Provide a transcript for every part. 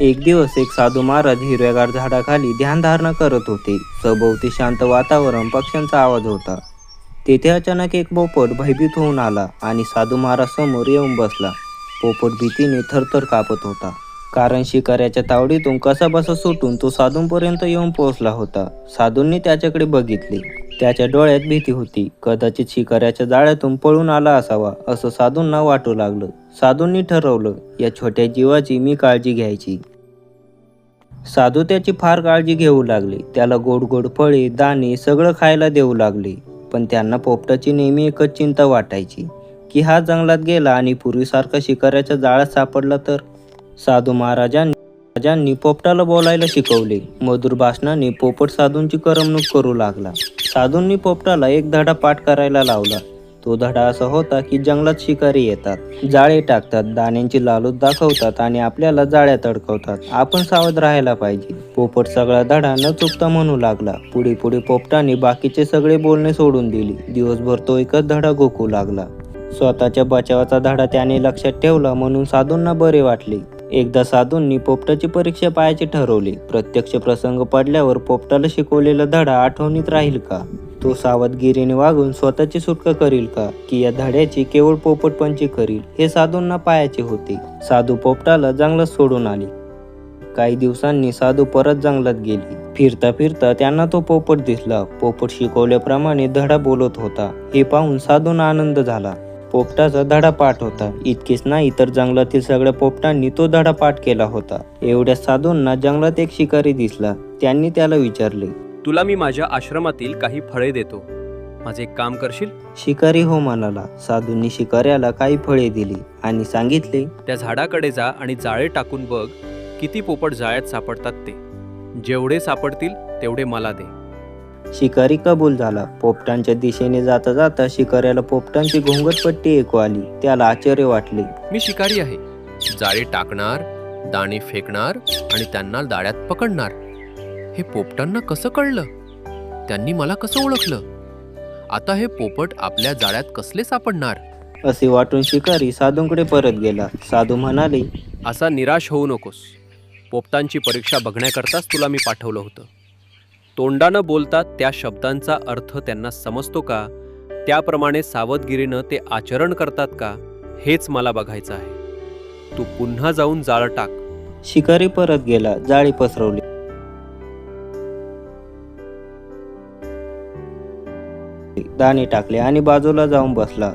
एक दिवस एक साधू महाराज हिरव्यागार झाडाखाली ध्यानधारणा करत होते. सभोवती शांत वातावरण पक्ष्यांचा आवाज होता. तेथे अचानक एक पोपट भयभीत होऊन आला आणि साधू महाराज समोर येऊन बसला. पोपट भीतीने थरथर कापत होता. कारण शिकाऱ्याच्या तावडीतून कसा बसा सुटून तो साधूंपर्यंत येऊन पोहोचला होता. साधूंनी त्याच्याकडे बघितले. त्याच्या डोळ्यात भीती होती. कदाचित शिकाऱ्याच्या जाळ्यातून पळून आला असावा असं साधूंना वाटू लागलं. साधूंनी ठरवलं या छोट्या जीवाची मी काळजी घ्यायची. साधू त्याची फार काळजी घेऊ लागले. त्याला गोड गोड फळे दाणे सगळं खायला देऊ लागले. पण त्यांना पोपटाची नेहमी एकच चिंता वाटायची की हा जंगलात गेला आणि पूर्वीसारखा शिकाऱ्याच्या जाळ्यात सापडला तर? साधू महाराजांनी राजांनी पोपटाला बोलायला शिकवले. मधुर भाषणाने पोपट साधूंची करमणूक करू लागला. साधूंनी पोपटाला एक धडा पाठ करायला लावला. तो धडा असा होता की जंगलात शिकारी येतात. जाळे टाकतात दाण्यांची लालूच दाखवतात आणि आपल्याला जाळ्यात अडकवतात आपण सावध राहायला पाहिजे. पोपट सगळा धडा न चुकता म्हणू लागला. पुढे पुढे पोपटाने बाकीचे सगळे बोलणे सोडून दिली. दिवसभर तो एकच धडा गोकू लागला. स्वतःच्या बचावाचा धडा त्याने लक्षात ठेवला म्हणून साधूंना बरे वाटले. एकदा साधूंनी पोपटाची परीक्षा पाहायचे ठरवले. प्रत्यक्ष प्रसंग पडल्यावर पोपटाला शिकवलेला धडा आठवणीत राहील का? तो सावधगिरीने वागून स्वतःची सुटका करील का? की या धड्याची केवळ पोपटपंची करील? हे साधूंना पायाचे होते. साधू पोपटाला जंगलात सोडून आले. काही दिवसांनी साधू परत जंगलात गेली. फिरता फिरता त्यांना तो पोपट दिसला. पोपट शिकवल्याप्रमाणे धडा बोलत होता. हे पाहून साधूंना आनंद झाला. पोपटाचा धडा पाठ होता. इतकेच नाही तर जंगलातील सगळ्या पोपटांनी तो धडा पाठ केला होता. एवढ्या साधूंना जंगलात एक शिकारी दिसला. त्यांनी त्याला विचारले तुला मी माझ्या आश्रमातील काही फळे देतो. माझे एक काम करशील? शिकारी हो म्हणाला. साधूंनी शिकाऱ्याला काही फळे दिली आणि सांगितले त्या झाडाकडे जा आणि जाळे टाकून बघ किती पोपट जाळ्यात सापडतात ते. जेवढे सापडतील तेवढे मला दे. शिकारी कबूल झाला. पोपटांच्या दिशेने जाता जाता शिकाऱ्याला पोपटांची घोंगटपट्टी ऐकू आली. त्याला आश्चर्य वाटले. मी शिकारी आहे. जाळे टाकणार दाणे फेकणार आणि त्यांना दाड्यात पकडणार. हे पोपटांना कसं कळलं? त्यांनी मला कसं ओळखलं? आता हे पोपट आपल्या जाळ्यात कसले सापडणार? असे वाटून शिकारी साधूंकडे परत गेला. साधू म्हणाले असा निराश होऊ नकोस. पोपटांची परीक्षा बघण्याकरताच तुला मी पाठवलं होतं. तोंडानं बोलतात त्या शब्दांचा अर्थ त्यांना समजतो का? त्याप्रमाणे सावधगिरीनं ते आचरण करतात का? हेच मला बघायचं आहे. तू पुन्हा जाऊन जाळं टाक. शिकारी परत गेला जाळी पसरवली. दाणे टाकले आणि बाजूला जाऊन बसला.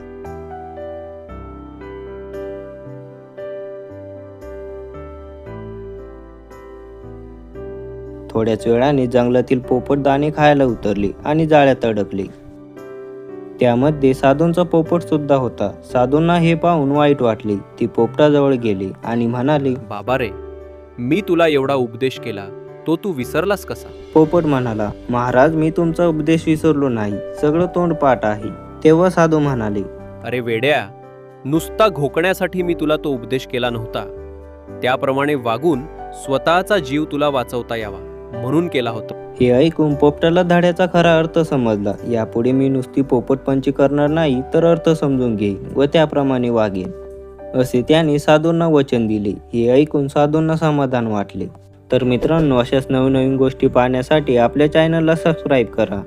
थोड्याच वेळाने जंगलातील पोपट दाणे खायला उतरले आणि जाळ्यात अडकले. त्यामध्ये साधूंचा पोपट सुद्धा होता. साधूंना हे पाहून वाईट वाटले. ती पोपटाजवळ गेले आणि म्हणाले बाबा रे मी तुला एवढा उपदेश केला तो तू विसरलास कसा? पोपट म्हणाला महाराज मी तुमचा उपदेश विसरलो नाही. सगळं तोंड पाठ आहे. तेव्हा साधू म्हणाले अरे वेड्या नुसता घोकण्यासाठी मी तुला तो उपदेश केला नव्हता. त्याप्रमाणे वागून स्वतःचा जीव तुला वाचवता यावा. म्हणून केला होता. हे ऐकून पोपटाला धाड्याचा खरा अर्थ समजला. यापुढे मी नुसती पोपटपंची करणार नाही तर अर्थ समजून घेईन व त्याप्रमाणे वागेन. असे त्याने साधूंना वचन दिले. हे ऐकून साधूंना समाधान वाटले. तर मित्रांनो अशाच नवनवीन गोष्टी पाहण्यासाठी आपल्या चॅनलला सबस्क्राईब करा.